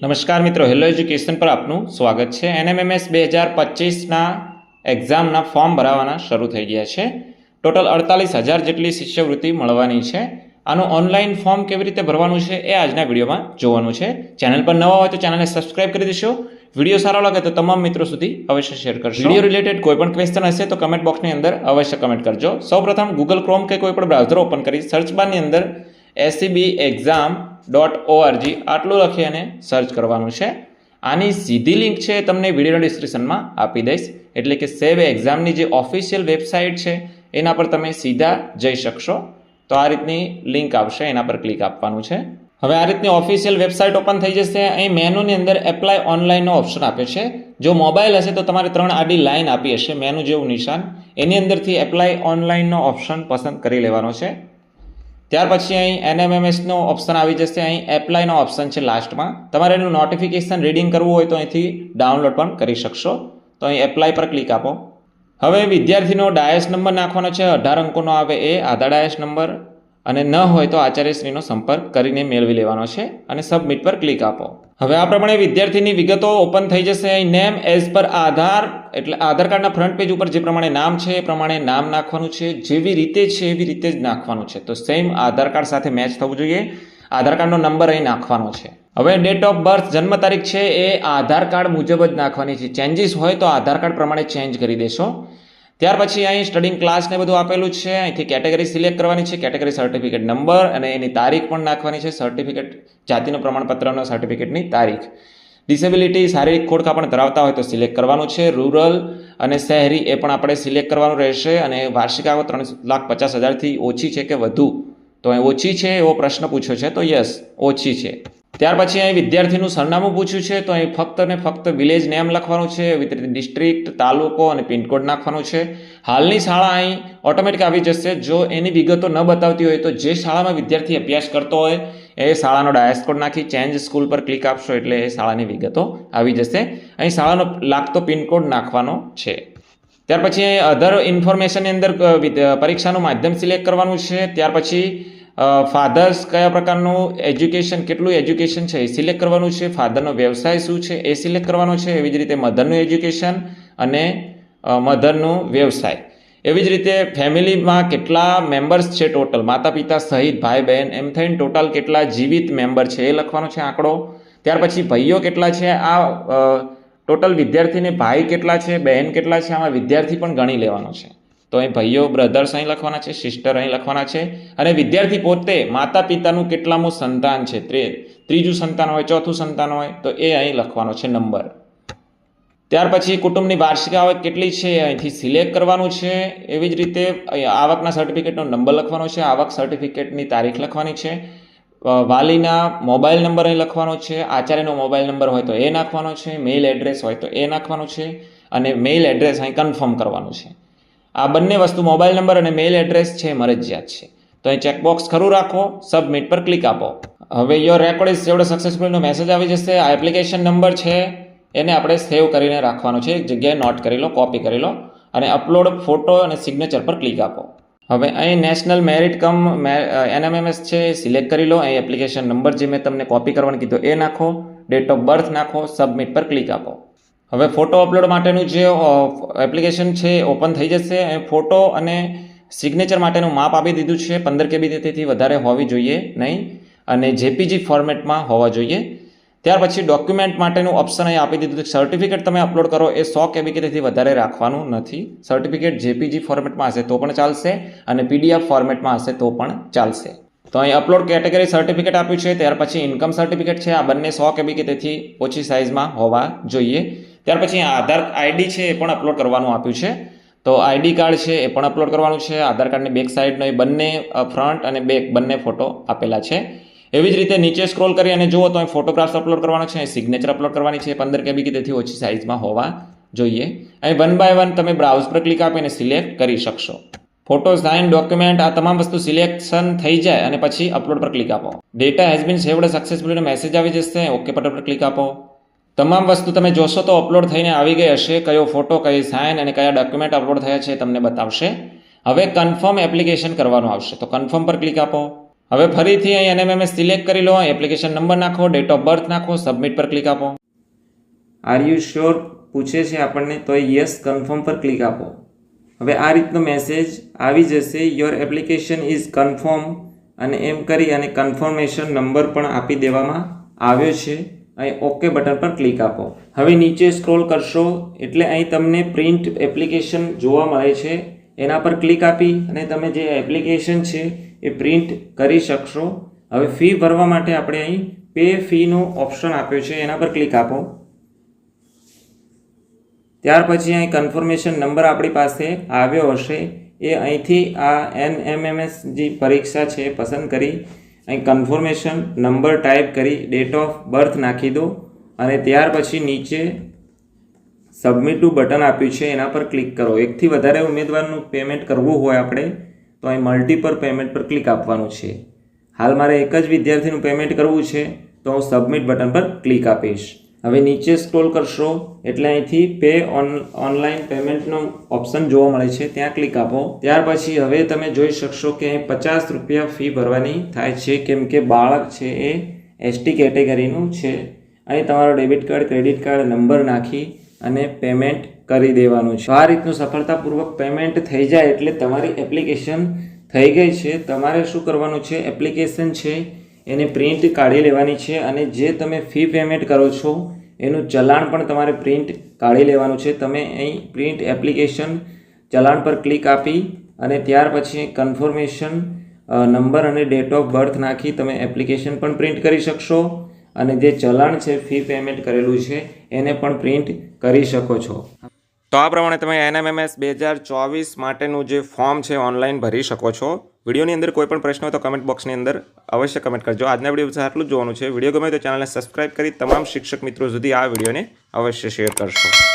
નમસ્કાર મિત્રો hello education પર આપનું સ્વાગત છે. એનએમએમએસ બે હજાર પચીસના એક્ઝામના ફોર્મ ભરાવાના શરૂ થઈ ગયા છે. ટોટલ અડતાલીસ હજાર જેટલી શિષ્યવૃત્તિ મળવાની છે. આનું ઓનલાઈન ફોર્મ કેવી રીતે ભરવાનું છે એ આજના વિડીયોમાં જોવાનું છે. ચેનલ પર નવા હોય તો ચેનલને સબસ્ક્રાઇબ કરી દેશો. વીડિયો સારો લાગે તો તમામ મિત્રો સુધી અવશ્ય શેર કરશો. વીડિયો રિલેટેડ કોઈ પણ ક્વેશ્ચન હશે તો કમેન્ટ બોક્સની અંદર અવશ્ય કમેન્ટ કરજો. સૌપ્રથમ ગૂગલ ક્રોમ કે કોઈ પણ બ્રાઉઝર ઓપન કરી સર્ચ બારની અંદર એસસીબી એક્ઝામ ડોટ ઓઆરજી આટલું લખી અને સર્ચ કરવાનું છે. આની સીધી લિંક છે તમને વિડીયોના ડિસ્ક્રિપ્શનમાં આપી દઈશ. એટલે કે સેવ એક્ઝામની જે ઓફિશિયલ વેબસાઇટ છે, એના પર તમે સીધા જઈ શકશો. તો આ રીતની લિંક આવશે, એના પર ક્લિક આપવાનું છે. હવે આ રીતની ઓફિશિયલ વેબસાઇટ ઓપન થઈ જશે. અહીં મેનુની અંદર એપ્લાય ઓનલાઈનનો ઓપ્શન આપ્યો છે. જો મોબાઈલ હશે તો તમારે ત્રણ આડી લાઈન આપી હશે. મેનુ જેવું નિશાન. એની અંદરથી એપ્લાય ઓનલાઈનનો ઓપ્શન પસંદ કરી લેવાનો છે. ત્યાર પછી અહીં એનએમએમએસનો ઓપ્શન આવી જશે. અહીં એપ્લાયનો ઓપ્શન છે લાસ્ટમાં તમારે એનું નોટિફિકેશન રીડિંગ કરવું હોય તો અહીંથી ડાઉનલોડ પણ કરી શકશો. તો અહીં એપ્લાય પર ક્લિક આપો. હવે વિદ્યાર્થીનો ડાયસ નંબર નાખવાનો છે. અઢાર અંકોનો આવે એ. આધાર ડાયસ નંબર અને ન હોય તો આચાર્યશ્રીનો સંપર્ક કરીને મેળવી લેવાનો છે અને સબમિટ પર ક્લિક આપો. હવે આ પ્રમાણે વિદ્યાર્થીની વિગતો ઓપન થઈ જશે. અહીં નેમ એઝ પર આધાર, એટલે આધાર કાર્ડના ફ્રન્ટ પેજ ઉપર જે પ્રમાણે નામ છે, એ પ્રમાણે નામ નાખવાનું છે. જેવી રીતે છે, એવી રીતે જ નાખવાનું છે. તો સેમ આધાર કાર્ડ સાથે મેચ થવું જોઈએ. આધાર કાર્ડનો નંબર અહીં નાખવાનો છે. હવે ડેટ ઓફ બર્થ જન્મ તારીખ છે, એ આધાર કાર્ડ મુજબ જ નાખવાની છે. ચેન્જીસ હોય તો આધાર કાર્ડ પ્રમાણે ચેન્જ કરી દેશો. ત્યાર પછી અહીં સ્ટડિંગ ક્લાસ ને બધું આપેલું છે. અહીંથી કેટેગરી સિલેક્ટ કરવાની છે. કેટેગરી સર્ટિફિકેટ નંબર અને એની તારીખ પણ નાખવાની છે. સર્ટિફિકેટ જાતિનું પ્રમાણપત્રનો સર્ટિફિકેટની તારીખ. ડિસેબિલિટી શારીરિક ખોડખા પણ ધરાવતા હોય તો સિલેક્ટ કરવાનું છે. રૂરલ અને શહેરી એ પણ આપણે સિલેક્ટ કરવાનું રહેશે અને વાર્ષિક આવક ત્રણ લાખ પચાસ હજારથી ઓછી છે કે વધુ? તો અહીં ઓછી છે એવો પ્રશ્ન પૂછ્યો છે. તો યસ ઓછી છે. ત્યાર પછી અહીં વિદ્યાર્થીનું સરનામું પૂછ્યું છે, તો અહીં ફક્ત ને ફક્ત વિલેજ નેમ લખવાનું છે એવી ડિસ્ટ્રિક્ટ તાલુકો અને પિનકોડ નાખવાનું છે. હાલની શાળા અહીં ઓટોમેટિક આવી જશે. જો એની વિગતો ન બતાવતી હોય તો જે શાળામાં વિદ્યાર્થી અભ્યાસ કરતો હોય, એ શાળાનો ડાયસ કોડ નાખી ચેન્જ સ્કૂલ પર ક્લિક આપશો એટલે એ શાળાની વિગતો આવી જશે. અહીં શાળાનો લાગતો પિનકોડ નાખવાનો છે. ત્યાર પછી અધર ઇન્ફોર્મેશનની અંદર પરીક્ષાનું માધ્યમ સિલેક્ટ કરવાનું છે. ત્યાર પછી ફાધર્સ કયા પ્રકારનું એજ્યુકેશન કેટલું એજ્યુકેશન છે એ સિલેક્ટ કરવાનું છે? ફાધરનો વ્યવસાય શું છે એ સિલેક્ટ કરવાનો છે? એવી જ રીતે મધરનું એજ્યુકેશન અને મધરનું વ્યવસાય. એવી જ રીતે ફેમિલીમાં કેટલા મેમ્બર્સ છે ટોટલ માતા, પિતા, સહિત, ભાઈ, બહેન, એમ થઈને ટોટલ કેટલા જીવિત મેમ્બર છે એ લખવાનો છે આંકડો. ત્યાર પછી ભાઈઓ કેટલા છે? આ ટોટલ વિદ્યાર્થીને ભાઈ કેટલા છે? બહેન કેટલા છે? આમાં વિદ્યાર્થી પણ ગણી લેવાનો છે. તો અહીં ભાઈઓ બ્રધર્સ અહીં લખવાના છે સિસ્ટર અહીં લખવાના છે. અને વિદ્યાર્થી પોતે માતા પિતાનું કેટલામું સંતાન છે? ત્રે- ત્રીજું સંતાન હોય, ચોથું સંતાન હોય, તો એ અહીં લખવાનો છે નંબર. ત્યાર પછી કુટુંબની વાર્ષિક આવક કેટલી છે? અહીંથી સિલેક્ટ કરવાનું છે. એવી જ રીતે આવકના સર્ટિફિકેટનો નંબર લખવાનો છે. આવક સર્ટિફિકેટની તારીખ લખવાની છે. વાલીના મોબાઈલ નંબર અહીં લખવાનો છે. આચાર્યનો મોબાઈલ નંબર હોય તો એ નાખવાનો છે. મેઇલ એડ્રેસ હોય તો એ નાખવાનું છે. અને મેઇલ એડ્રેસ અહીં કન્ફર્મ કરવાનું છે. આ બંને વસ્તુ મોબાઈલ નંબર અને મેઇલ એડ્રેસ છે, મરજિયાત છે. તો અહીં ચેકબોક્સ ખરું રાખો, સબમિટ પર ક્લિક આપો. હવે યોર રેકોર્ડ ઇઝ સેવડ સક્સેસફુલનો મેસેજ આવી જશે. આ એપ્લિકેશન નંબર છે, એને આપણે સેવ કરીને રાખવાનો છે. એક જગ્યાએ નોટ કરી લો કોપી કરી લો અને અપલોડ ફોટો અને સિગ્નેચર પર ક્લિક આપો. હવે અહીં નેશનલ મેરિટ કમ એનએમએમએસ છે, સિલેક્ટ કરી લો. અહીં એપ્લિકેશન નંબર જે મેં તમને કોપી કરવાનું કીધું એ નાખો. ડેટ ઓફ બર્થ નાખો સબમિટ પર ક્લિક આપો. હવે ફોટો અપલોડ માટેનું જે એપ્લિકેશન છે ઓપન થઈ જશે. એ ફોટો અને સિગ્નેચર માટેનું માપ આપી દીધું છે. પંદર કેબીથી વધારે હોવી જોઈએ નહીં અને જેપીજી ફોર્મેટમાં હોવા જોઈએ. ત્યાર પછી ડોક્યુમેન્ટ માટેનું ઓપ્શન અહીં આપી દીધું છે. સર્ટિફિકેટ તમે અપલોડ કરો એ સો કેબીકેથી વધારે રાખવાનું નથી. સર્ટિફિકેટ જેપીજી ફોર્મેટમાં હશે તો પણ ચાલશે અને પીડીએફ ફોર્મેટમાં હશે તો પણ ચાલશે. તો અહીં અપલોડ કેટેગરી સર્ટિફિકેટ આપ્યું છે. ત્યાર પછી ઇન્કમ સર્ટિફિકેટ છે. આ બંને સો કેબી કે તેથી ઓછી સાઇઝમાં હોવા જોઈએ. ત્યાર પછી આધાર આઈડી છે એ પણ અપલોડ કરવાનું આપ્યું છે. તો આઈડી કાર્ડ છે એ પણ અપલોડ કરવાનું છે. આધાર કાર્ડની બેક સાઈડનો એ બંને ફ્રન્ટ અને બેક બંને ફોટો આપેલા છે. એવી જ રીતે નીચે સ્ક્રોલ કરી અને જુઓ તો અહીં ફોટોગ્રાફ્સ અપલોડ કરવાનો છે. સિગ્નેચર અપલોડ કરવાની છે. પંદર કેબી કે તેથી ઓછી સાઇઝમાં હોવા જોઈએ. અહીં વન બાય વન તમે બ્રાઉઝ પર ક્લિક આપીને સિલેક્ટ કરી શકશો. ફોટો સાઇન ડોક્યુમેન્ટ આ તમામ વસ્તુ સિલેક્શન થઈ જાય અને પછી અપલોડ પર ક્લિક આપો. Data has been saved successfully message આવી જશે. ઓકે બટન પર ક્લિક આપો. તમામ વસ્તુ તમે જોશો તો અપલોડ થઈને આવી ગઈ હશે, કયો ફોટો કઈ સાઇન અને કયા ડોક્યુમેન્ટ અપલોડ થયા છે તમને બતાવશે. હવે કન્ફર્મ એપ્લિકેશન કરવાનું આવશે. તો કન્ફર્મ પર ક્લિક આપો. હવે ફરીથી અહીં એનએમએમએસ સિલેક્ટ કરી લો એપ્લિકેશન નંબર નાખો ડેટ ઓફ બર્થ નાખો સબમિટ પર ક્લિક આપો. આર યુ શ્યોર પૂછે છે આપણને, તો યસ કન્ફર્મ પર ક્લિક આપો. હવે આ રીતનો મેસેજ આવી જશે. યોર એપ્લિકેશન ઇઝ કન્ફર્મ અને એમ કરી અને કન્ફર્મેશન નંબર પણ આપી દેવામાં આવ્યો છે. અહીં ઓકે બટન પર ક્લિક આપો. હવે નીચે સ્ક્રોલ કરશો એટલે અહીં તમને પ્રિન્ટ એપ્લિકેશન જોવા મળે છે. એના પર ક્લિક આપી અને તમે જે એપ્લિકેશન છે એ પ્રિન્ટ કરી શકશો. હવે ફી ભરવા માટે આપણે અહીં પે ફીનો ઓપ્શન આપ્યો છે. એના પર ક્લિક આપો. ત્યાર પછી અહીં કન્ફર્મેશન નંબર આપણી પાસે આવ્યો હશે. એ અહીંથી આ એન એમ એમ એસ જે પરીક્ષા છે પસંદ કરી. અહીં કન્ફર્મેશન નંબર ટાઈપ કરી ડેટ ઓફ બર્થ નાખી દો અને ત્યાર પછી નીચે સબમિટનું બટન આપ્યું છે, એના પર ક્લિક કરો. એકથી વધારે ઉમેદવારનું પેમેન્ટ કરવું હોય આપણે, તો અહીં મલ્ટીપર પેમેન્ટ પર ક્લિક આપવાનું છે. હાલ મારે એક જ વિદ્યાર્થીનું પેમેન્ટ કરવું છે, તો હું સબમિટ બટન પર ક્લિક આપીશ. હવે નીચે સ્ક્રોલ કરશો, એટલે અહીંથી પે ઓન ઓનલાઈન પેમેન્ટનો ઓપ્શન જોવા મળે છે. ત્યાં ક્લિક આપો. ત્યાર પછી હવે તમે જોઈ શકશો કે અહીં પચાસ રૂપિયા ફી ભરવાની થાય છે, કેમ કે બાળક છે એ એસટી કેટેગરીનું છે. અહીં તમારો debit card credit card number નાખી અને પેમેન્ટ કરી દેવાનું છે. આ રીતનું સફળતાપૂર્વક પેમેન્ટ થઈ જાય એટલે તમારી એપ્લિકેશન થઈ ગઈ છે. તમારે શું કરવાનું છે? એપ્લિકેશન છે એને પ્રિન્ટ કાઢી લેવાની છે અને જે તમે ફી પેમેન્ટ કરો છો, એનું ચલાણ પણ તમારે પ્રિન્ટ કાઢી લેવાનું છે. તમે અહીં પ્રિન્ટ એપ્લિકેશન ચલાણ પર ક્લિક આપી અને ત્યાર પછી કન્ફર્મેશન નંબર અને ડેટ ઓફ બર્થ નાખી તમે એપ્લિકેશન પણ પ્રિન્ટ કરી શકશો અને જે ચલાણ છે ફી પેમેન્ટ કરેલું છે, એને પણ પ્રિન્ટ કરી શકો છો. તો આ પ્રમાણે તમે એનએમએમએસ બે હજાર ચોવીસ માટેનું જે ફોર્મ છે ઓનલાઈન ભરી શકો છો. વિડીયોની અંદર કોઈ પણ પ્રશ્ન હોય તો કમેન્ટ બોક્સની અંદર અવશ્ય કમેન્ટ કરજો. આજના વીડિયો આટલું જોવાનું છે. વીડિયો ગમે તો ચેનલને સબસ્ક્રાઇબ કરી તમામ શિક્ષક મિત્રો સુધી આ વિડીયોને અવશ્ય શેર કરશો.